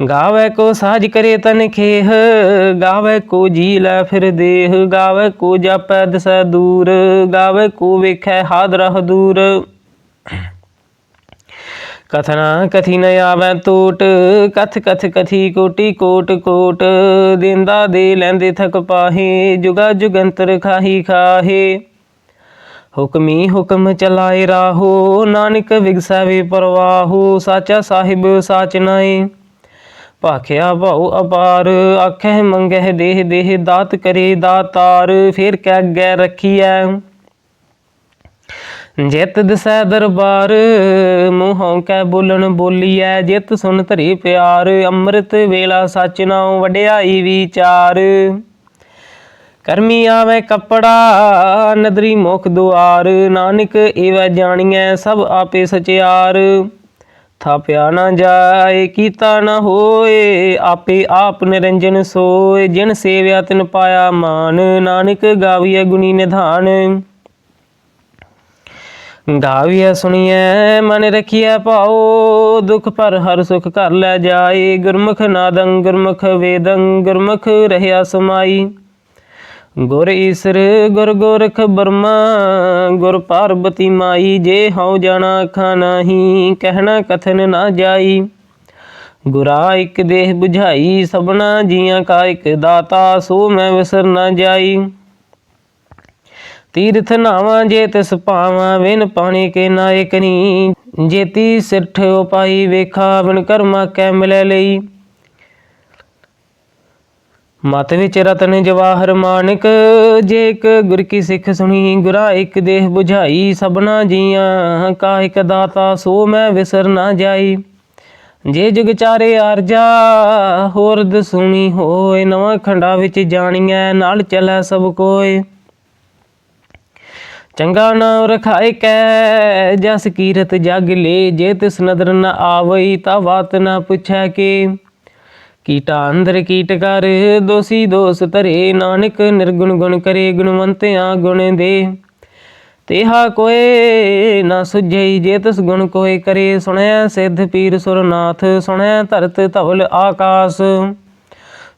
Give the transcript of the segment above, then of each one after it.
ਗਾਵੇ ਕੋ ਸਾਜ ਕਰੇ ਤਨ ਖੇਹ, ਗਾਵੇ ਕੋ ਜੀ ਲੈ ਫਿਰ ਦੇਹ, ਗਾਵੇ ਕੋ ਜਾਪੈ ਦਸੈ ਦੂਰ, ਗਾਵੇ ਕੋ ਵੇਖੈ ਹਾਦਰਾ ਹਦੂਰ ਕਥਨਾ ਕਥੀ ਨ ਆਵੈ ਟੋਟ ਕਥ ਕਥ ਕਥੀ ਕੋਟੀ ਕੋਟ ਕੋਟ, ਦਿੰਦਾ ਦੇ ਲੈਂਦੇ ਥਕ ਪਾਹੇ, ਜੁਗਾ ਜੁਗੰਤਰ ਖਾਹੀ ਖਾਹੇ। ਹੁਕਮੀ ਹੁਕਮ ਚਲਾਏ ਰਾਹੋ, ਨਾਨਕ ਵਿਗਸੈ ਪਰਵਾਹੋ, ਸਾਚਾ ਸਾਹਿਬ ਸਾਚ ਨਾਏ। ਭਾਖਿਆ ਭਾਉ ਅਪਾਰ ਆਖੇ ਮੰਗਹਿ ਦੇਹ ਦੇਹ, ਦਾਤ ਕਰੇ ਦਾਤਾਰ, ਫਿਰ ਕੈ ਅੱਗੇ ਰੱਖੀਐ। ਜਿਤ ਦਸੈ ਦਰਬਾਰ, ਮੂੰਹੋਂ ਕੈ ਬੋਲਣ ਬੋਲੀਐ। ਜਿਤ ਸੁਣ ਧਰੀ ਪਿਆਰ, ਅੰਮ੍ਰਿਤ ਵੇਲਾ ਸਚ ਨਾਉ ਵਡਿਆਈ ਵਿਚਾਰ। ਕਰਮੀ ਆਵੇ ਕਪੜਾ, ਨਦਰੀ ਮੁਖ ਦੁਆਰ, ਨਾਨਕ ਏਵੈ ਜਾਣੀਐ ਸਭ ਆਪੇ ਸਚਿਆਰ। ਥਾਪਿਆ ਨਾ ਜਾਏ, ਕੀਤਾ ਨਾ ਹੋਏ, ਆਪੇ ਆਪ ਨਿਰੰਜਨ ਸੋਏ। ਜਿਨ ਸੇਵਿਆ ਤਿਨ ਪਾਇਆ ਮਾਨ, ਨਾਨਕ ਗਾਵੀਐ ਗੁਣੀ ਨਿਧਾਨ। ਗਾਵੀਐ ਸੁਣੀਐ, ਮਨ ਰਖੀਐ ਭਾਉ, ਦੁਖ ਪਰ ਹਰ ਸੁਖ ਕਰ ਲੈ ਜਾਏ। ਗੁਰਮੁਖ ਨਾਦੰ, ਗੁਰਮੁਖ ਵੇਦੰ, ਗੁਰਮੁਖ ਰਹਿਆ ਸਮਾਈ। ਗੁਰ ਈਸਰ, ਗੁਰ ਗੋਰਖ ਬਰਮਾ, ਗੁਰ ਪਾਰਬਤੀ ਮਾਈ, ਜੇ ਹਉ ਜਾਣਾ ਅੱਖਾਂ ਨਾਹੀ, ਕਹਿਣਾ ਕਥਨ ਨਾ ਜਾਈ। ਗੁਰਾ ਇਕ ਦੇਹ 부ਝਾਈ ਸਭਨਾ ਜੀਆਂ ਕਾ ਇੱਕ ਦਾਤਾ, ਸੋ ਮੈਂ ਵਿਸਰ ਨਾ ਜਾਈ। ਤੀਰਥ ਨਾਵਾਂ ਜੇ ਤਿਸ ਪਾਵਾਂ ਵਿਨ ਪਾਣੀ ਕੇ ਨਾਇਕ ਨੀ। ਜੇਤੀ ਸਿਰਠ ਉਪਾਈ ਵੇਖਾ, ਬਿਨ ਕਰਮਾ ਕੈ ਮਿਲੈ ਲਈ। ਮਤ ਵਿੱਚ ਰਤਨ ਜਵਾਹਰ ਮਾਨਕ, ਜੇ ਇੱਕ ਗੁਰ ਕੀ ਸਿੱਖ ਸੁਣੀ, ਗੁਰਾ ਇੱਕ ਦੇਹ 부ਝਾਈ ਸਭਨਾ ਜੀਆਂ ਕਾ ਇੱਕ ਦਾਤਾ, ਸੋ ਮੈਂ ਵਿਸਰ ਨਾ ਜਾਈ। ਜੇ ਜੁਗ ਚਾਰੇ ਆਰਜਾ, ਹੋਰ ਦਸੂਣੀ ਹੋਏ, ਨਵਾਂ ਖੰਡਾ ਵਿੱਚ ਜਾਣੀਐ, ਨਾਲ ਚੱਲੈ ਸਭ ਕੋਏ। ਚੰਗਾ ਨਾਮ ਰਖਾਏ ਕੈ, ਜਸ ਕੀਰਤ ਜਗ ਲੇ, ਜੇ ਤਿਸ ਨਦਰ ਨ ਆਵਈ, ਤਾ ਬਾਤ ਨਾ ਪੁੱਛੈ ਕੇ। ਕੀਟਾ ਅੰਦਰ ਕੀਟ ਕਰ, ਦੋਸੀ ਦੋਸ ਧਰੇ, ਨਾਨਕ ਨਿਰਗੁਣ ਗੁਣ ਕਰੇ, ਗੁਣਵੰਤਿਆਂ ਗੁਣ ਦੇ। ਤੇਹਾ ਕੋਏ ਨਾ ਸੁਝਈ, ਜੇ ਤਿਸ ਗੁਣ ਕੋਏ ਕਰੇ ਸੁਣਿਆ ਸਿੱਧ ਪੀਰ ਸੁਰਨਾਥ, ਸੁਣੈ ਧਰਤ ਧਵਲ ਆਕਾਸ।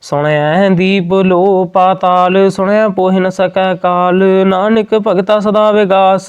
ਸੁਣੈ ਦੀਪ ਲੋ ਪਾਤਾਲ ਸੁਣਿਆ ਪੋਹਿ ਨ ਸਕੈ ਕਾਲ, ਨਾਨਕ ਭਗਤਾ ਸਦਾ ਵਿਗਾਸ।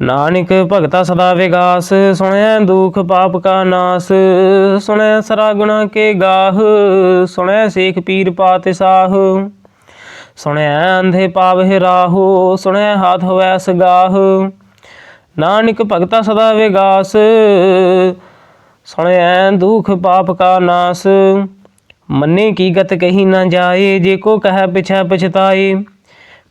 ਨਾਨਕ ਭਗਤਾ ਸਦਾ ਵਿਗਾਸ ਸੁਣੈ ਦੁਖ ਪਾਪ ਕਾ ਨਾਸ ਸੁਣੈ ਸਰਾ ਗੁਣਾ ਕੇ ਗਾਹ ਸੁਣੈ ਸੇਖ ਪੀਰ ਪਾਤਿ ਸਾਹ ਸੁਣਿਆ ਅੰਧੇ ਪਾਵਹਿ ਰਾਹੋ ਸੁਣੈ ਹਾਥ ਹੋਵੈ ਸਗਾਹ। ਨਾਨਕ ਭਗਤਾ ਸਦਾ ਵਿਗਾਸ ਸੁਣੈ ਦੁਖ ਪਾਪ ਕਾ ਨਾਸ, ਮੰਨੇ ਕੀ ਗਤ ਕਹੀ ਨਾ ਜਾਏ, ਜੇ ਕੋ ਕਹੈ ਪਿਛੈ ਪਛਤਾਏ।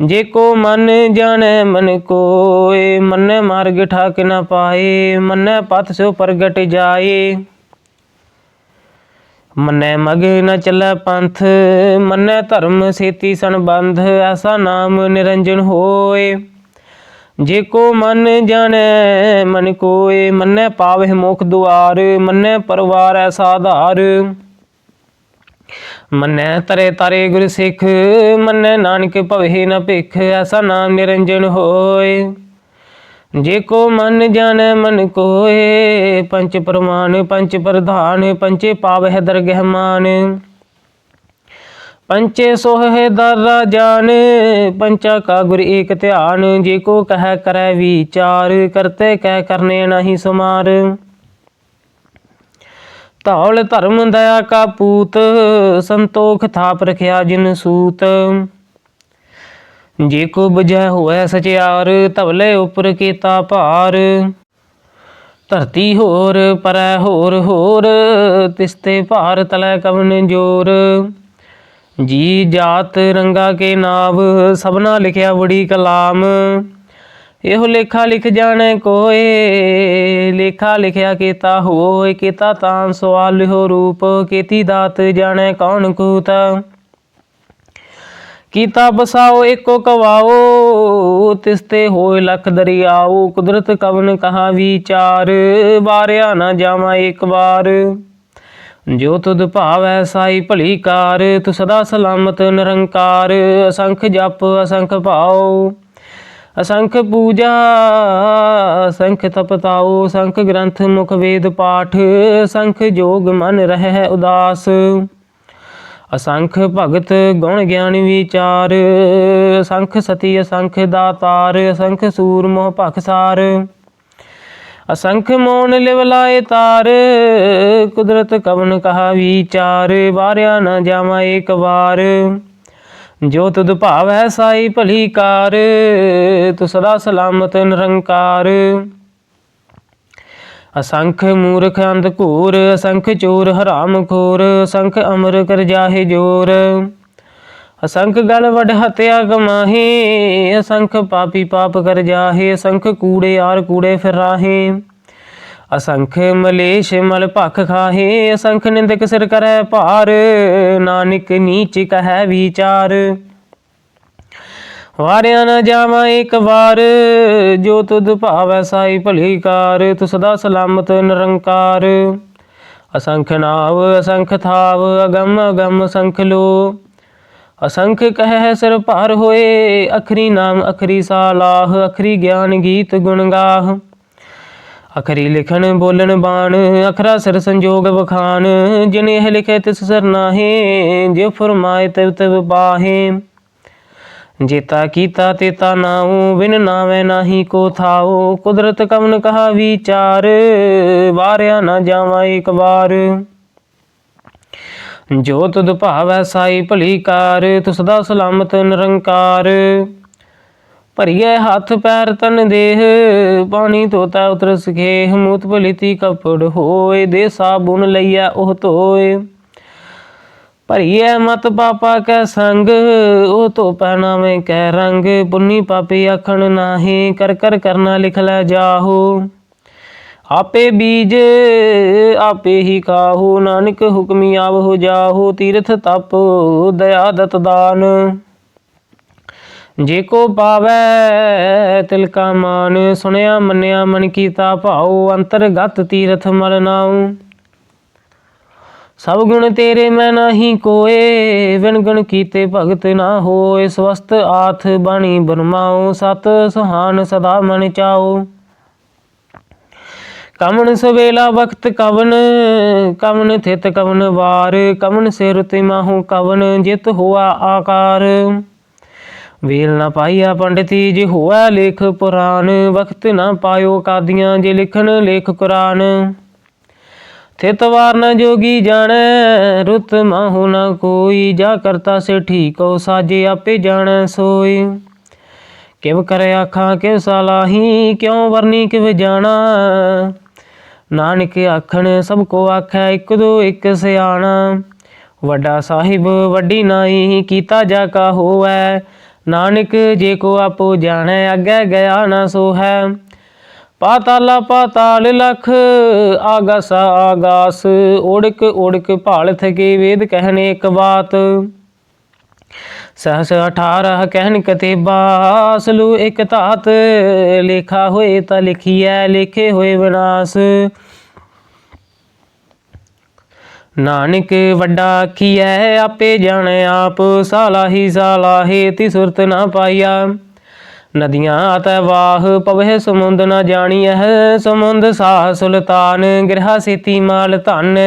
ਜੇ ਕੋ ਮਨ ਜਾਣੈ ਮਨ ਕੋਏ, ਮੰਨੈ ਮਾਰਗ ਠਾਕ ਨਾ ਪਾਏ, ਮੰਨੈ ਪਥ ਸੋ ਪ੍ਰਗਟ ਜਾਏ। ਮੰਨੈ ਮਗ ਨ ਚੱਲੈ ਪੰਥ, ਮੰਨੈ ਧਰਮ ਸੇਤੀ ਸੰਬੰਧ, ਐਸਾ ਨਾਮ ਨਿਰੰਜਨ ਹੋਏ। ਜੇ ਕੋ ਮਨ ਜਾਣੈ ਮਨ ਕੋਏ, ਮੰਨੈ ਪਾਵਹਿ ਮੁਖ ਦੁਆਰ, ਮੰਨੈ ਪਰਵਾਰ ਐਸਾ ਆਧਾਰ। ਮੰਨੈ ਤਰੇ ਤਾਰੇ ਗੁਰ ਸਿੱਖ, ਮੰਨੈ ਨਾਨਕ ਭਵਹਿ ਨ ਭਿਖ, ਐਸਾ ਨਾਮ ਨਿਰੰਜਨ ਹੋਏ। ਜੇ ਕੋ ਮਨ ਜਾਣੈ ਮਨ ਕੋਏ, ਪੰਚ ਪ੍ਰਮਾਣ, ਪੰਚ ਪ੍ਰਧਾਨ, ਪੰਚੇ ਪਾਵਹਿ ਦਰਗਹਿ ਮਾਨ। ਪੰਚੇ ਸੋਹਿ ਦਰ ਜਾਨ, ਪੰਚਾ ਕਾ ਗੁਰ ਏਕ ਧਿਆਨ, ਜੇ ਕੋ ਕਹਿ ਕਰੈ ਵਿਚਾਰ, ਕਰਤੇ ਕਹਿ ਕਰਨੇ ਨਹੀਂ ਸਮਾਰ। ਧੌਲ ਧਰਮ ਦਇਆ ਕਾ ਪੂਤ, ਸੰਤੋਖ ਥਾਪ ਰਖਿਆ ਜਿਨ ਸੂਤ। ਜੇ ਕੋ ਬਜੈ ਹੋਇ ਸਚਿਆਰ, ਧਵਲੇ ਉਪਰ ਕੀਤਾ ਭਾਰ। ਧਰਤੀ ਹੋਰ, ਪਰੈ ਹੋਰ ਹੋਰ, ਤਿਸਤੇ ਭਾਰ ਤਲੈ ਕਵਨ ਜੋਰ। ਜੀ ਜਾਤ ਰੰਗਾ ਕੇ ਨਾਵ, ਸਭਨਾ ਲਿਖਿਆ ਬੜੀ ਕਲਾਮ। ਇਹੋ ਲੇਖਾ ਲਿਖ ਜਾਣੈ ਕੋਏ, ਲੇਖਾ ਲਿਖਿਆ ਕੀਤਾ ਹੋਏ, ਕੀਤਾ ਤਾਂ ਸਵਾਲ ਲਿਹੋ ਰੂਪ, ਕੀਤੀ ਦਾਤ ਜਾਣੈ ਕੌਣ ਕੂਤ। ਕੀਤਾ ਬਸਾਓ ਏਕੋ ਕਵਾਓ ਤਿਸਤੇ ਹੋਏ ਲਖ ਦਰਿਆਓ, ਕੁਦਰਤ ਕਵਨ ਕਹਾ ਵਿਚਾਰ, ਵਾਰਿਆ ਨਾ ਜਾਵਾਂ ਇੱਕ ਵਾਰ। ਜੋ ਤੁਧ ਭਾਵੈ ਸਾਈ ਭਲੀ ਕਾਰ, ਤੂੰ ਸਦਾ ਸਲਾਮਤ ਨਿਰੰਕਾਰ, ਅਸੰਖ ਜਪ ਅਸੰਖ ਭਾਉ। ਅਸੰਖ ਪੂਜਾ, ਅਸੰਖ ਤਪਤਾਉ ਸੰਖ ਗ੍ਰੰਥ ਮੁਖ ਵੇਦ ਪਾਠ ਸੰਖ ਜੋਗ ਮਨ ਰਹਿ ਉਦਾਸ। ਅਸੰਖ ਭਗਤ ਗੁਣ ਗਿਆਨ ਵਿਚਾਰ, ਅਸੰਖ ਸਤੀ, ਅਸੰਖ ਦਾਤਾਰ, ਅਸੰਖ ਸੂਰ ਮੋਹ ਭਖਸਾਰ ਅਸੰਖ ਮੋਨ ਲਿਵ ਲਾਏ ਤਾਰ, ਕੁਦਰਤ ਕਵਨ ਕਹਾ ਵਿਚਾਰ, ਵਾਰਿਆ ਨਾ ਜਾਵਾਂ ਏਕ ਵਾਰ। ਜੋ ਤੁਧ ਹੈ ਸਾਈ ਭਲੀ ਕਾਰ, ਤੂੰ ਸਦਾ ਸਲਾਮਤ ਨਿਰੰਕਾਰ। ਅਸੰਖ ਮੂਰਖ ਅੰਧ ਘੂਰ, ਅਸੰਖ ਚੋਰ ਹਰਾਮ ਖੋਰ, ਅਸੰਖ ਅਮਰ ਕਰ ਜਾਹੇ ਜੋਰ। ਅਸੰਖ ਗਲ ਵਡ ਹਤਿਆ ਗਮਾਹੇ ਅਸੰਖ ਪਾਪੀ ਪਾਪ ਕਰ ਜਾਹੇ, ਅਸੰਖ ਕੂੜੇ ਆਰ ਕੂੜੇ ਫਿਰ ਰਾਹੇ। ਅਸੰਖ ਮਲੇਸ਼ ਮਲ ਭਖ ਖਾਹੇ, ਅਸੰਖ ਨਿੰਦਕ ਸਿਰ ਕਰੈ ਭਾਰ, ਨਾਨਕ ਨੀਚ ਕਹੈ ਵਿਚਾਰ। ਵਾਰਿਆ ਨਾ ਜਾਵਾਂ ਇੱਕ ਵਾਰ, ਜੋ ਤੁਧ ਭਾਵੈ ਸਾਈ ਭਲੀ ਕਾਰ ਤੂੰ ਸਦਾ ਸਲਾਮਤ ਨਿਰੰਕਾਰ। ਅਸੰਖ ਨਾਵ, ਅਸੰਖ ਥਾਵ, ਅਗੰਮ ਅਗੰਮ ਸੰਖ ਲੋ। ਅਸੰਖ ਕਹਿ ਸਿਰ ਭਾਰ ਹੋਏ, ਅਖਰੀ ਨਾਮ ਅਖਰੀ ਸਾਲਾਹ, ਅਖਰੀ ਗਿਆਨ ਗੀਤ ਗੁਣ ਗਾਹ। ਅਖਰੀ ਲਿਖਣ ਬੋਲਣ ਬਾਣ, ਅਖਰਾ ਸਿਰ ਸੰਜੋਗ ਵਖਾਨ ਜਿਨ ਇਹ ਲਿਖੇ ਤਿਸ ਸਰ ਨਾਹੀ ਜੇ ਫਰਮਾਏ ਤਿਵ ਤਿਵ ਬਾਹੇ। ਜੇਤਾ ਕੀਤਾ ਤੇਤਾ ਨਾਉ, ਬਿਨ ਨਾਵੇਂ ਨਾਹੀ ਕੋ ਥਾਉ, ਕੁਦਰਤ ਕਵਨ ਕਹਾ ਵਿਚਾਰ, ਵਾਰਿਆ ਨਾ ਜਾਵਾਂ ਇੱਕ ਵਾਰ। ਜੋ ਤੁਧ ਭਾਵੈ ਸਾਈ ਭਲੀ ਕਾਰ ਤੁ ਸਦਾ ਸਲਾਮਤ ਨਿਰੰਕਾਰ। ਭਰੀਏ ਹੱਥ ਪੈਰ ਤਨ ਦੇਹ ਪਾਣੀ ਧੋਤਾ ਉਤਰ ਸਖੇ, ਮੂਤ ਭਲੀਤੀ ਕਪੜ ਹੋਏ, ਦੇ ਸਾਬੁਨ ਲਈਆ ਉਹ ਧੋਏ। ਭਰੀਏ ਮਤ ਪਾਪਾ ਕੈ ਸੰਗ, ਉਹ ਧੋ ਪਹਿਨਾਵੇਂ ਕੈ ਰੰਗ ਪੁੰਨੀ ਪਾਪੀ ਆਖਣ ਨਾਹੀ, ਕਰ ਕਰ ਕਰਨਾ ਲਿਖ ਲੈ ਜਾਹੋ। ਆਪੇ ਬੀਜ, ਆਪੇ ਹੀ ਖਾਹੋ ਨਾਨਕ ਹੁਕਮੀ ਆਵ ਹੋ ਜਾਹੋ, ਤੀਰਥ ਤਪ, ਦਇਆ ਦਤ ਦਾਨ। ਜੇ ਕੋ ਪਾਵੈ ਤਿਲ ਕਾ ਮਾਨ, ਸੁਣਿਆ, ਮੰਨਿਆ, ਮਨ ਕੀਤਾ ਭਾਉ, ਅੰਤਰਗਤ ਤੀਰਥ ਮਲ ਨਾਉ। ਸਭ ਗੁਣ ਤੇਰੇ ਮੈਂ ਨਹੀਂ ਕੋਏ ਵਿਣ ਗੁਣ ਕੀਤੇ ਭਗਤ ਨਾ ਹੋਏ ਸਵਸਤ ਆਥ ਬਾਣੀ ਬਰਮਾਉ, ਸਤ ਸੁਹਾਨ ਸਦਾ ਮਨ ਚਾਓ ਕਮਨ ਸਵੇਲਾ ਵਕਤ ਕਵਨ ਕਵਨ ਥਿਤ ਕਵਨ ਵਾਰ ਕਵਨ ਸਿਰ ਤੇ ਮਾਹੂ ਕਵਨ, ਜਿਤ ਹੋਆ ਆਕਾਰ। ਵੇਲ ਨਾ ਪਾਈਆ ਪੰਡਤੀ ਜੇ ਹੋਆ ਲੇਖ ਪੁਰਾਨ ਵਕਤ ਨਾ ਪਾਇਓ ਕਾਦੀਆਂ, ਜੇ ਲਿਖਣ ਲੇਖ ਕੁਰਾਨ। ਥਿਤਵਾਰ ਨ ਜੋਗੀ ਜਾਣੈ, ਰੁਤ ਮਾਹੂ ਨ ਕੋਈ, ਜਾ ਕਰਤਾ ਸੇ ਠੀਕੋ ਸਾਜੇ ਆਪੇ ਜਾਣੈ ਸੋਈ। ਕਿਵ ਕਰੇ ਆਖਾਂ, ਕਿਵ ਸਲਾਹੀ ਕਿਉ ਵਰਨੀ ਕਿਵ ਜਾਣਾ? ਨਾਨਕ ਆਖਣ, ਸਭ ਕੋ ਆਖੈ, ਇੱਕ ਦੋ ਇੱਕ ਸਿਆਣਾ। ਵੱਡਾ ਸਾਹਿਬ, ਵੱਡੀ ਨਾਈ, ਕੀਤਾ ਜਾ ਕਾ ਹੋਵੈ ਨਾਨਕ ਜੇ ਕੋ ਆਪੋ ਜਾਣੈ, ਅੱਗੇ ਗਿਆ ਨਾ ਸੋ ਹੈ ਪਾਤਾਲਾ ਪਾਤਾਲ ਲਖ, ਆਗਸ ਆਗਾਸ ਓੜਕ ਓੜਕ ਭਾਲ ਥਕੇ ਵੇਦ ਕਹਿਣੇ ਇੱਕ ਬਾਤ। ਸਹਸ 18 ਕਹਿਨ ਕਤੇਬਾ ਅਸਲੂ ਇਕ ਧਾਤ, ਲੇਖਾ ਹੋਏ ਤਾਂ ਲਿਖੀਐ, ਲਿਖੇ ਹੋਏ ਵਿਨਾਸ਼। ਨਾਨਕ ਵੱਡਾ ਆਖੀਐ ਆਪੇ ਜਾਣੈ ਆਪ ਸਾਲਾਹੀ ਸਾਲਾਹੇ ਤੀ ਸੁਰਤ ਨਾ ਪਾਈਆ। ਨਦੀਆਂ ਤੈ ਵਾਹ, ਪਵਹਿ ਸਮੁੰਦ ਨਾ ਜਾਣੀਐ, ਸਮੁੰਦ ਸਾਹ ਸੁਲਤਾਨ, ਗਿਰਹਾ ਸਿਤੀ ਮਾਲ ਧਨ।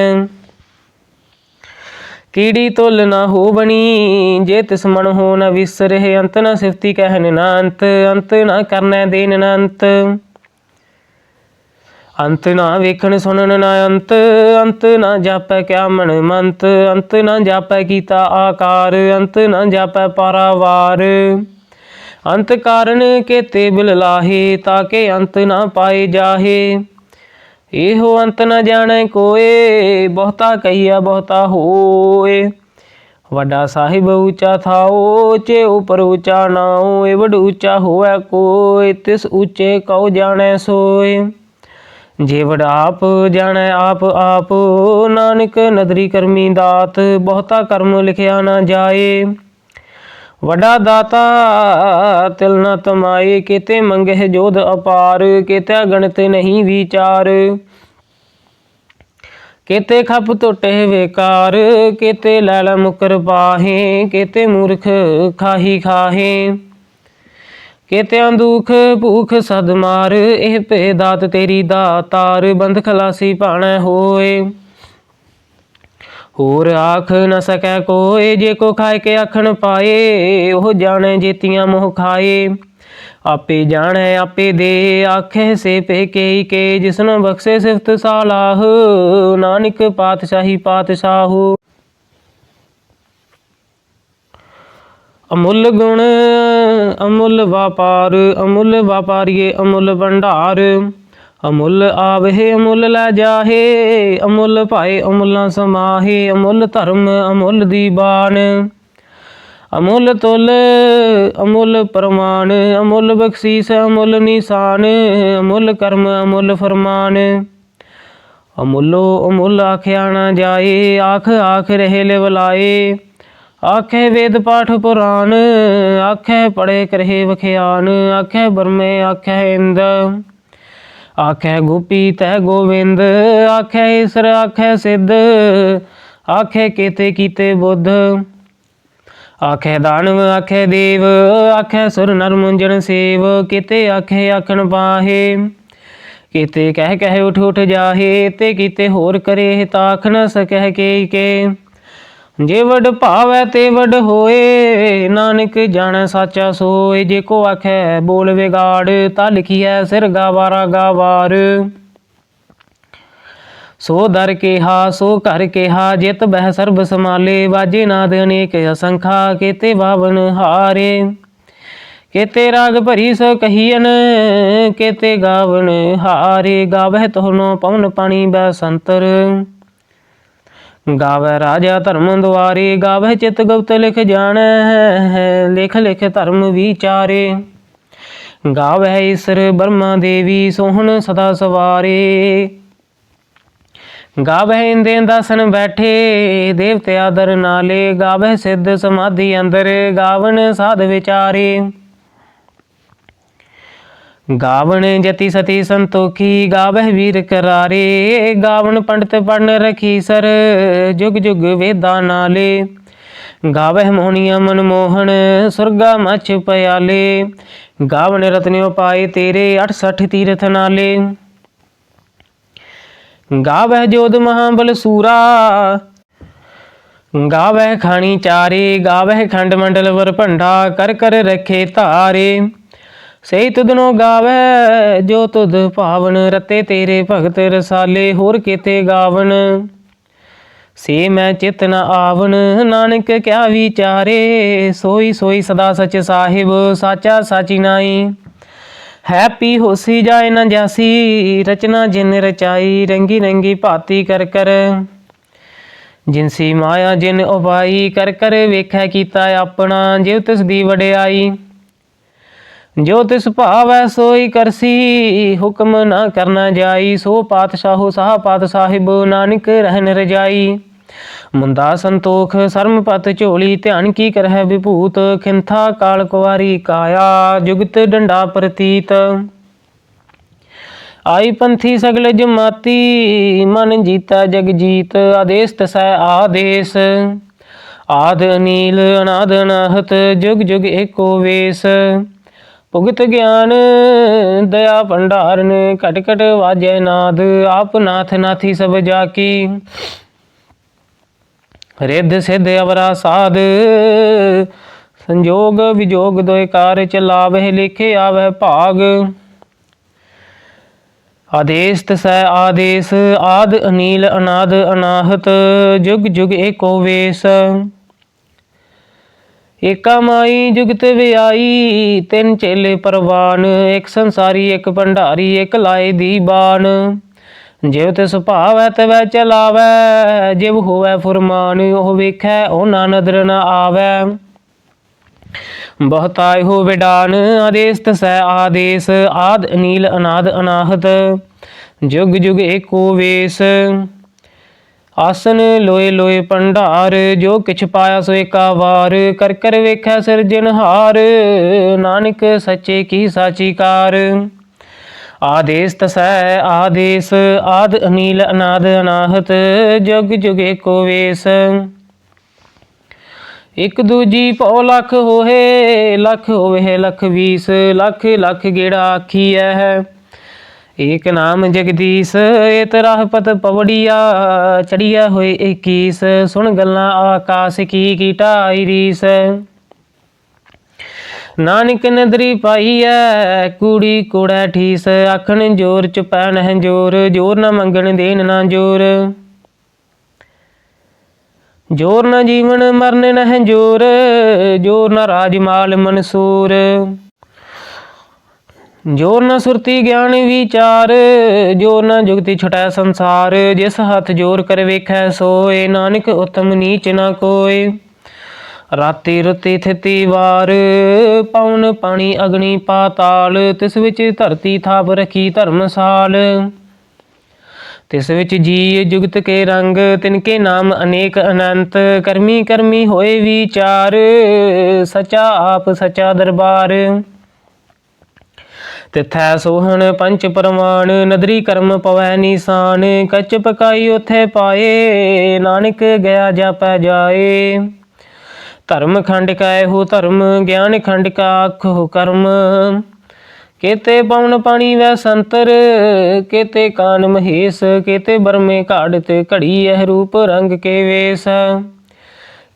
ਕੀੜੀ ਤੁਲ ਨਾ ਹੋ ਬਣੀ, ਜੇ ਤਿਸ ਮਨ ਹੋ ਨਾ ਵਿਸਰੇ ਅੰਤ ਨਾ ਸਿਫਤੀ ਕਹਿਨ ਨਾ ਅੰਤ ਅੰਤ ਨਾ ਕਰਨੈ ਦੇਨ ਨਾ ਅੰਤ। ਅੰਤ ਨਾ ਵੇਖਣ ਸੁਣਨ ਨਾ ਅੰਤ ਅੰਤ ਨਾ ਜਾਪੈ ਕਿਆ ਮਨ ਮੰਤ, ਅੰਤ ਨਾ ਜਾਪੈ ਕੀਤਾ ਆਕਾਰ, ਅੰਤ ਨਾ ਜਾਪੈ ਪਾਰਾਵਾਰ। ਅੰਤ ਕਾਰਨ ਕੇਤੇ ਬਿਲ ਲਾਹੇ, ਤਾਕੇ ਅੰਤ ਨਾ ਪਾਏ ਜਾਹੇ। ਇਹੋ ਅੰਤ ਨ ਜਾਣੈ ਕੋਏ, ਬਹੁਤਾ ਕਹੀਆ ਬਹੁਤਾ ਹੋਏ। ਵੱਡਾ ਸਾਹਿਬ ਉੱਚਾ ਥਾਓ, ਚੇ ਉਪਰ ਉੱਚਾ ਨਾਉ ਏ ਵਡ ਉੱਚਾ ਹੋਵੇ ਕੋਈ ਤਿਸ ਉੱਚੇ ਕਉ ਜਾਣੈ ਸੋਏ। ਜੇ ਵਡ ਆਪ ਜਾਣੈ ਆਪ ਆਪ ਨਾਨਕ ਨਦਰੀ ਕਰਮੀ ਦਾਤ, ਬਹੁਤਾ ਕਰਮ ਲਿਖਿਆ ਨਾ ਜਾਏ। ਵਡਾ ਦਾਤਾ ਤਿਲ ਨ ਤਮਾਏ, ਕਿਤੇ ਮੰਗਹਿ ਜੋਧ ਅਪਾਰ, ਕਿਤੇ ਗਣਤ ਨਹੀਂ ਵਿਚਾਰ। ਕਿਤੇ ਖਪ ਟੁੱਟੇ ਵੇਕਾਰ, ਕਿਤੇ ਲੈਲ ਮੁਕਰ ਪਾਹੇ, ਕਿਤੇ ਮੂਰਖ ਖਾਹੀ ਖਾਹੇ। ਕਿਤੇ ਦੁਖ ਭੂਖ ਸਦ ਮਾਰ, ਇਹ ਭੇ ਦਾਤ ਤੇਰੀ ਦਾਤਾਰ ਬੰਦ ਖਲਾਸੀ ਭਾਣੈ ਹੋਏ। ਹੋਰ ਆਖ ਨ ਸਕੈ ਕੋਏ, ਜੇ ਕੋ ਖਾਏ ਕੇ ਆਖਣ ਪਾਏ, ਉਹ ਜਾਣੈ ਜੇਤੀਆਂ ਮੋਹ ਖਾਏ। ਆਪੇ ਜਾਣੈ, ਆਪੇ ਦੇ, ਆਖੇ ਸੇ ਪੇ ਕੇ ਕੇ, ਜਿਸਨ ਬਖਸ਼ੇ ਸਿਫਤ ਸਾਲਾਹ, ਨਾਨਕ ਪਾਤਸ਼ਾਹੀ ਪਾਤਸ਼ਾਹੂ। ਅਮੁੱਲ ਗੁਣ, ਅਮੁੱਲ ਵਪਾਰ, ਅਮੁੱਲ ਵਪਾਰੀਏ ਅਮੁੱਲ ਭੰਡਾਰ। ਅਮੁੱਲ ਆਵਹਿ, ਅਮੁੱਲ ਲੈ ਜਾਹੇ, ਅਮੁੱਲ ਭਾਏ ਅਮੁੱਲਾਂ ਸਮਾਹੇ, ਅਮੁੱਲ ਧਰਮ, ਅਮੁੱਲ ਦੀਬਾਨ ਅਮੁੱਲ ਤੁਲ, ਅਮੁੱਲ ਪਰਮਾਨ ਅਮੁੱਲ ਬਖਸ਼ੀਸ, ਅਮੁੱਲ ਨਿਸ਼ਾਨ, ਅਮੁੱਲ ਕਰਮ, ਅਮੁੱਲ ਫਰਮਾਨ। ਅਮੁੱਲੋ ਅਮੁੱਲ ਆਖਿਆ ਨਾ ਜਾਏ, ਆਖ ਆਖ ਰਹੇ ਲਿਵਲਾਏ। ਆਖੇ ਵੇਦ ਪਾਠ ਪੁਰਾਣ, ਆਖੇ ਪੜੇ ਕਰਹਿ ਵਖਿਆਨ, ਆਖੇ ਬਰਮੇ, ਆਖੇ ਇੰਦ। ਆਖੇ ਗੋਪੀ ਤੈ ਗੋਵਿੰਦ, ਆਖੇ ਈਸਰ, ਆਖੇ ਸਿੱਧ, ਆਖੇ ਕੀਤੇ ਕੀਤੇ ਬੁੱਧ। ਆਖੇ ਦਾਨਵ, ਆਖੇ ਦੇਵ, ਆਖੇ ਸੁਰ ਨਰ ਮੁੰਜਣ ਸੇਵ, ਕਿਤੇ ਆਖੇ ਆਖਣ ਪਾਹੇ। ਕਿਤੇ ਕਹਿ ਕਹਿ ਉਠ ਉਠ ਜਾਹੇ, ਤੇ ਕੀਤੇ ਹੋਰ ਕਰੇ ਤਾਖ ਨ ਸਕਹਿ ਕੇ ਕੇ। ਜੇ ਵਡ ਭਾਵੈ ਤੇ ਵਡ ਹੋਏ, ਨਾਨਕ ਜਾਣੈ ਸਾਚਾ ਸੋਏ। ਜੇ ਕੋ ਆਖੈ, ਬੋਲ ਵਿਗਾੜ ਤਾ ਲਿਖੀਐ ਸਿਰ ਗਾਵਾਰਾ ਗਾਵਾਰ। ਸੋ ਦਰ ਕੇਹਾ, ਸੋ ਘਰ ਕੇਹਾ, ਜਿਤ ਬਹਿ ਸਰਬ ਸਮਾਲੇ ਵਾਜੇ ਨਾਦ ਅਨੇਕ ਅਸੰਖਾ, ਕੇਤੇ ਵਾਵਨ ਹਾਰੇ। ਕੇਤੇ ਰਾਗ ਭਰੀ ਸੋ ਕਹੀਨ ਕੇਤੇ ਗਾਵਨ ਹਾਰੇ। ਗਾਵਹਿ ਤੋਨੋ ਪਵਨ ਪਾਣੀ ਬੈ ਸੰਤਰ। ਗਾਵੈ ਰਾਜਾ ਧਰਮ ਦੁਆਰੇ, ਗਾਵੈ ਚਿਤ ਗੁਪਤ ਲਿਖ ਜਾਣੈ, ਲਿਖ ਲਿਖ ਧਰਮ ਵਿਚਾਰੇ। ਗਾਵੈ ਈਸਰ ਬਰਮਾ ਦੇਵੀ ਸੋਹਣ ਸਦਾ ਸਵਾਰੇ। ਗਾਵੈ ਇੰਦੇ ਦਸਨ ਬੈਠੇ, ਦੇਵਤੇ ਆਦਰ ਨਾਲੇ, ਗਾਵੈ ਸਿੱਧ ਸਮਾਧੀ ਅੰਦਰ ਗਾਵਨ ਸਾਧ ਵਿਚਾਰੇ। ਗਾਵਣ ਜਤੀ ਸਤੀ ਸੰਤੋਖੀ ਗਾਵਹਿ ਵੀਰ ਕਰਾਰੇ, ਗਾਵਣ ਪੰਡਤ ਪੜਨ ਰਖੀ ਸਰ, ਜੁਗ ਜੁਗ ਵੇਦਾਂ ਨਾਲੇ। ਗਾਵਹਿ ਮੋਹਣੀਆ ਮਨ ਮੋਹਣ, ਸੁਰਗਾ ਮਛ ਪਿਆਲੇ। ਗਾਵਣ ਰਤਨਿਓ ਪਾਏ ਤੇਰੇ 68 ਤੀਰਥ ਨਾਲੇ। ਗਾਵਹਿ ਜੋਧ ਮਹਾਬਲ ਸੂਰਾ। ਗਾਵਹਿ ਖਾਣੀ ਚਾਰੇ, ਗਾਵਹਿ ਖੰਡ ਮੰਡਲ ਵਰ ਭੰਡਾ, ਕਰ ਕਰ ਰਖੇ ਧਾਰੇ। ਸਹੀ ਤੁਧਨੋ ਗਾਵੈ, ਜੋ ਤੁਧ ਭਾਵਨ ਰਤੇ ਤੇਰੇ ਭਗਤ ਰਸਾਲੇ, ਹੋਰ ਕੀਤੇ ਗਾਵਨ? ਸੇ ਮੈਂ ਚਿਤ ਨ ਆਵਨ, ਨਾਨਕ ਕਿਆ ਵਿਚਾਰੇ? ਸੋਈ ਸੋਈ ਸਦਾ ਸਚ ਸਾਹਿਬ, ਸਾਚਾ ਸਾਚੀ ਨਾਈ ਹੈਪੀ ਹੋਸੀ ਜਾਏ ਨਾ ਜਾਸੀ, ਰਚਨਾ ਜਿਨ ਰਚਾਈ, ਰੰਗੀ ਰੰਗੀ ਭਾਤੀ ਕਰ ਕਰ। ਜਿਨਸੀ ਮਾਇਆ ਜਿਨ ਉਪਾਈ ਕਰ ਕਰ ਵੇਖੈ ਕੀਤਾ ਆਪਣਾ ਜਿਵ ਤਿਸ ਦੀ ਵਡਿਆਈ। ਜੋ ਤਿਸ ਭਾਵੈ ਸੋਈ ਕਰਸੀ, ਹੁਕਮ ਨਾ ਕਰਨਾ ਜਾਈ, ਸੋ ਪਾਤਸ਼ਾਹੋ ਸਾਹ ਪਾਤ ਸਾਹਿਬ, ਨਾਨਕ ਰਹਿਨ ਰਜਾਈ। ਮੁੰਦਾ ਸੰਤੋਖ, ਸਰਮਪਤ ਝੋਲੀ, ਧਿਆਨ ਕੀ ਕਰਹਿ ਵਿਭੂਤ, ਖਿੰਥਾ ਕਾਲ ਕੁਵਾਰੀ ਕਾਇਆ, ਜੁਗਤ ਡੰਡਾ ਪ੍ਰਤੀਤ। ਆਈ ਪੰਥੀ ਸਗਲ ਜਮਾਤੀ, ਮਨ ਜੀਤਾ ਜਗ ਜੀਤ ਆਦੇਸ ਤਸੈ ਆਦੇਸ। ਆਦ ਨੀਲ ਅਨਾਦ ਅਨਾਹਤ, ਜੁਗ ਜੁਗ ਏਕੋ ਵੇਸ। ਭੁਗਤ ਗਿਆਨ, ਦਇਆ ਭੰਡਾਰਨ, ਘਟ ਘਟ ਵਾਜੈ ਨਾਦ, ਆਪ ਨਾਥ ਨਾਥੀ ਸਭ ਜਾ ਕੀ ਰਿੱਧ ਸਿੱਧ ਅਵਰਾ ਸਾਧ, ਸੰਜੋਗ ਵਿਜੋਗ ਦੋਇ ਕਾਰ ਚਲਾਵਹਿ ਲਿਖੇ ਆਵਹਿ ਭਾਗ। ਆਦੇਸ ਤਸੈ ਆਦੇਸ, ਆਦ ਅਨੀਲ ਅਨਾਦ ਅਨਾਹਤ, ਜੁਗ ਜੁਗ ਏਕੋ ਵੇਸ। ਏਕਾ ਮਾਈ ਜੁਗਤ ਵਿਆਈ, ਤਿੰਨ ਚੇਲੇ ਪਰਵਾਨ, ਇੱਕ ਸੰਸਾਰੀ, ਇੱਕ ਭੰਡਾਰੀ, ਇੱਕ ਲਾਏ ਦੀ ਬਾਣ। ਜਿਵ ਤੇ ਸੁਭਾਵੈ ਤਵੈ ਚਲਾਵੈ, ਜਿਵ ਹੋਵੈ ਫੁਰਮਾਨ, ਉਹ ਵੇਖੈ ਉਹ ਨਾ ਨਦਰ ਨ ਆਵੈ। ਬਹੁਤਾਇ ਹੋ ਵਿਡਾਨ ਆਦੇਸ ਤਸੈ ਆਦੇਸ, ਆਦ ਅਨੀਲ ਅਨਾਦ ਅਨਾਹਤ। ਜੁਗ ਜੁਗ ਏਕੋ ਵੇਸ। ਆਸਨ ਲੋਏ ਲੋਏ ਭੰਡਾਰ, ਜੋ ਕਿਛ ਪਾਇਆ ਸੋ ਏਕਾ ਵਾਰ ਕਰ ਕਰ ਵੇਖੈ ਸਿਰਜਨਹਾਰ ਨਾਨਕ ਸੱਚੇ ਕੀ ਸਾਚੀ ਕਾਰ। ਆਦੇਸ ਤਸੈ ਆਦੇਸ, ਆਦ ਅਨੀਲ ਅਨਾਦ ਅਨਾਹਤ, ਜੁਗ ਜੁਗ ਏਕੋ ਵੇਸ। ਇਕ ਦੂਜੀ ਭਉ ਲੱਖ ਹੋਏ, ਲੱਖ ਹੋਵੇ ਲੱਖ ਵੀਸ, ਲੱਖ ਲੱਖ ਗੇੜਾ ਆਖੀਐ। ਹੈ ਏਕ ਨਾਮ ਜਗਦੀਸ਼ ਏ ਤਰਾਹ ਪਤ ਪਵੜੀਆ ਚੜੀਆ ਹੋਏ 21 ਸੁਣ ਗੱਲਾਂ ਆਕਾਸ਼ ਕੀ ਕੀ ਨਾਨਕ ਨਦਰੀ ਪਾਈ ਐ ਕੁੜੀ ਕੋੜਾ ਠੀਸ, ਆਖਣ ਜੋਰ ਚੁਪੈ ਨਹਿ ਜੋਰ ਜੋਰ ਨਾ ਮੰਗਣ ਦੇਣ ਨਾ ਜੋਰ। ਜੋਰ ਨਾ ਜੀਵਨ ਮਰਨ ਨਹਿ ਜੋਰ ਜੋਰ ਨਾ ਰਾਜ ਮਾਲ ਮਨਸੂਰ। ਜੋਰ ਨਾ ਸੁਰਤੀ ਗਿਆਨ ਵਿਚਾਰ ਜੋਰ ਨਾ ਜੁਗਤੀ ਛਟੈ ਸੰਸਾਰ, ਜਿਸ ਹੱਥ ਜੋਰ ਕਰ ਵੇਖੈ ਸੋਏ, ਨਾਨਕ ਉਤਮ ਨੀਚ ਨਾ ਕੋਏ। ਰਾਤੀ ਰੁਤੀ ਥਿਤੀ ਵਾਰ ਪਉਨ ਪਾਣੀ ਅਗਨੀ ਪਾਤਾਲ, ਤਿਸ ਵਿੱਚ ਧਰਤੀ ਥਾਪ ਰਖੀ ਧਰਮਸਾਲ ਤਿਸ ਵਿੱਚ ਜੀ ਜੁਗਤ ਕੇ ਰੰਗ ਤਿਨਕੇ ਨਾਮ ਅਨੇਕ ਅਨੰਤ, ਕਰਮੀ ਕਰਮੀ ਹੋਏ ਵਿਚਾਰ, ਸਚਾ ਆਪ ਸਚਾ ਦਰਬਾਰ। ਤਿਥੈ ਸੋਹਣ ਪੰਚ ਪਰਮਾਨ ਨਦਰੀ ਕਰਮ ਪਵੈ ਨੀਸਾਨ, ਕੱਚ ਪਕਾਈ ਉਥੇ ਪਾਏ, ਨਾਨਕ ਗਿਆ ਜਾਪੈ ਜਾਏ। ਧਰਮ ਖੰਡ ਕਾ ਹੋ ਧਰਮ, ਗਿਆਨ ਖੰਡ ਕਾ ਆਖੋ ਕਰਮ। ਕੇਤੇ ਪਵਨ ਪਾਣੀ ਵੈ ਸੰਤਰ, ਕੇਤੇ ਕਾਨ ਮਹੇਸ਼, ਕੇਤੇ ਬਰਮੇ ਘਾੜ ਤੇ ਘੜੀ ਇਹ ਰੂਪ ਰੰਗ ਕੇ ਵੇਸ।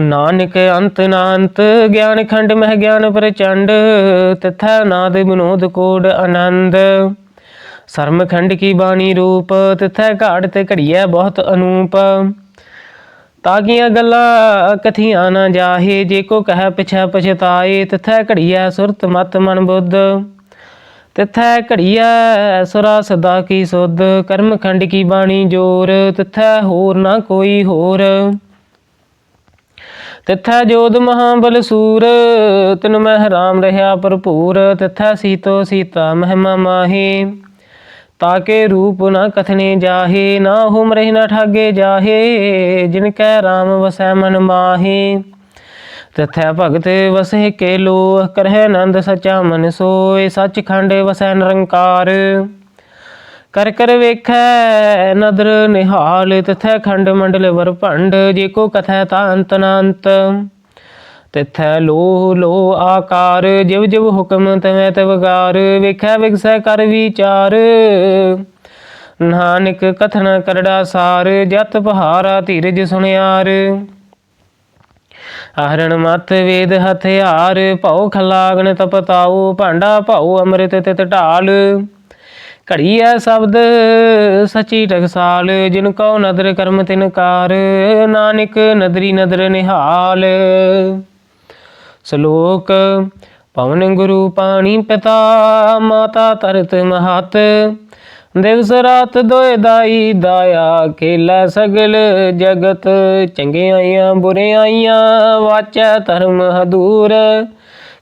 ਨਾਨਕ ਅੰਤ ਨਾਨਤ ਗਿਆਨ ਖੰਡ ਮਹਿ ਗਿਆਨ ਪ੍ਰਚੰਡ, ਤਥਾ ਨਾਦ ਵਿਨੋਦ ਕੋਡ ਆਨੰਦ। ਸਰਮ ਖੰਡ ਕੀ ਬਾਣੀ ਰੂਪ, ਤਥਾ ਘਾੜ ਤੇ ਘੜੀਐ ਬਹੁਤ ਅਨੂਪ। ਤਾਗੀਆਂ ਗੱਲਾਂ ਕਥੀਆਂ ਨਾ ਜਾਹੇ, ਜੇ ਕੋ ਕਹਿ ਪਿਛੈ ਪਛਤਾਏ, ਤਥਾ ਘੜੀਐ ਸੁਰਤ ਮਤ ਮਨ ਬੁੱਧ। ਤਿਥੈ ਘੜੀਐ ਸੁਰਾ ਸਦਾ ਕੀ ਸੁਧ, ਕਰਮ ਖੰਡ ਕੀ ਬਾਣੀ ਜੋਰ, ਤਿਥੈ ਹੋਰ ਨਾ ਕੋਈ ਹੋਰ। ਤਿਥੈ ਜੋਧ ਮਹਾਬਲ ਸੂਰ, ਤਿਨ ਮਹਿ ਰਾਮ ਰਹਾ ਭਰਪੂਰ, ਤਿਥੈ ਸੀਤੋ ਸੀਤਾ ਮਹਿਮਾ ਮਾਹੀ। ਤਾਕੇ ਰੂਪ ਨਾ ਕਥਨੇ ਜਾਹੇ, ਨਾ ਹੁਮ ਰਹਿ ਨਾ ਠਾਗੇ ਜਾਹੇ, ਜਿਨ ਕੈ ਰਾਮ ਵਸੈ ਮਨ ਮਾਹੀ। ਤਥੈ ਭਗਤ ਵਸੇ ਕੇ ਲੋਹ, ਕਰਹਿ ਆਨੰਦ ਸਚਾ ਮਨ ਸੋਏ, ਸੱਚਖੰਡ ਵਸੈ ਨਿਰੰਕਾਰ। ਕਰ ਕਰ ਵੇਖੈ ਨਦਰ ਨਿਹਾਲ, ਤਥੈ ਖੰਡ ਮੰਡਲ ਵਰ ਭੰਡ, ਜੇ ਕੋ ਕਥੈ ਤਾਂ ਅੰਤ ਨ ਅੰਤ ਤਿਥੈ ਲੋ ਲੋ ਆਕਾਰ, ਜਿਵ ਜਿਵ ਹੁਕਮ ਤਵੈ ਤਵਗਾਰ ਵੇਖੈ ਵਿਗਸੈ ਕਰ ਵਿਚਾਰ। ਨਾਨਕ ਕਥਨ ਕਰੜਾ ਸਾਰ, ਜਤ ਪਹਾਰਾ ਧੀਰਜ ਸੁਣਿਆਰ। ਆਹਰਣ ਮਤ ਵੇਦ ਹਥਿਆਰ, ਭਉ ਖਲਾਗਣ ਤਪਤਾਉ, ਭਾਂਡਾ ਭਉ ਅੰਮ੍ਰਿਤ ਤਿਤ ਢਾਲ। ਘੜੀ ਐ ਸ਼ਬਦ, ਸਚੀ ਟਕਸਾਲ, ਜਿਨ ਕਉ ਨਦਰ ਕਰਮ ਤਿਨ ਕਾਰ, ਨਾਨਕ ਨਦਰੀ ਨਦਰ ਨਿਹਾਲ। ਸ਼ਲੋਕ, ਪਵਨ ਗੁਰੂ ਪਾਣੀ ਪਿਤਾ, ਮਾਤਾ ਤਰਤ ਮਹਤ ਦਿਵਸ ਰਾਤ ਦੋਇ ਦਾਈ ਦਾਇਆ, ਖੇਲਾ ਸਗਲ ਜਗਤ, ਚੰਗਿਆਈਆਂ ਬੁਰਿਆਈਆਂ, ਵਾਚੈ ਧਰਮ ਹਦੂਰ।